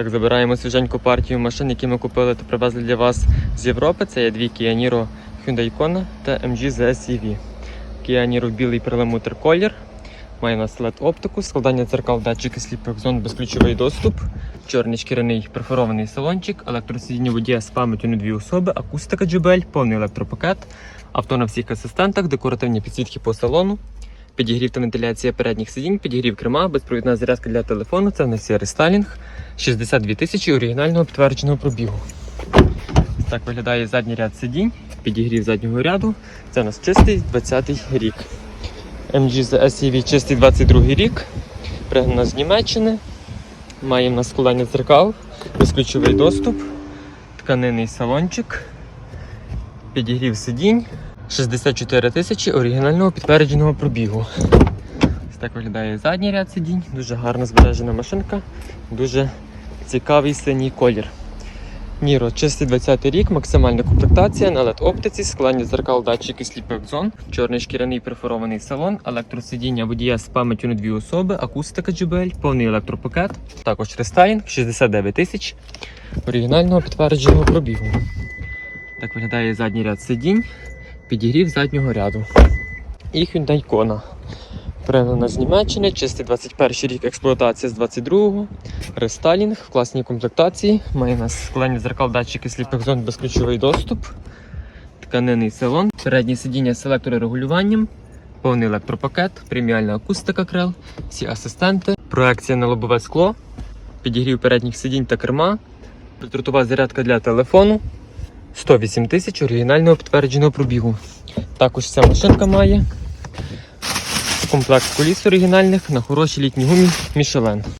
Так, забираємо свіженьку партію машин, які ми купили та привезли для вас з Європи. Це є дві Kia Niro Hyundai Kona та MG ZS EV. Kia Niro білий перламутр колір. Має у нас LED оптику, складання дзеркал, датчики сліпих зон, безключовий доступ, чорний шкіряний перфорований салончик, електросидіння водія з пам'яттю на дві особи, акустика JBL, повний електропакет, авто на всіх асистентах, декоративні підсвітки по салону, підігрів та вентиляція передніх сидінь, підігрів керма, безпровідна зарядка для телефону, це в нас є рестайлінг, 62 тисячі оригінального підтвердженого пробігу. Так виглядає задній ряд сидінь, підігрів заднього ряду. Це у нас чистий 20-й рік. MG SUV чистий 22 рік. Пригнана з Німеччини. Має в нас складання дзеркал, безключовий доступ, тканинний салончик, підігрів сидінь, 64 тисячі оригінального підтвердженого пробігу. Ось так виглядає задній ряд сидінь, дуже гарно збережена машинка, дуже цікавий синій колір. Ніро, чистий 20 рік, максимальна комплектація на LED оптиці, складання зеркал, датчики сліпих зон, чорний шкіряний перфорований салон, електросидіння водія з пам'яттю на дві особи, акустика JBL, повний електропакет, також рестайлінг 69 тисяч оригінального підтвердженого пробігу. Так виглядає задній ряд сидінь, підігрів заднього ряду. І Hyundai Kona. Пригнана з Німеччини, чистий 21 рік експлуатація з 22-го. Рестайлінг в класній комплектації. Має у нас складені зеркал, датчики сліпих зон, безключовий доступ. Тканинний салон, переднє сидіння з електрорегулюванням, повний електропакет, преміальна акустика крил, всі асистенти, проекція на лобове скло, підігрів передніх сидінь та керма, бездротова зарядка для телефону. 108 тисяч оригінального підтвердженого пробігу. Також ця машинка має комплект коліс оригінальних на хорошій літній гумі Michelin.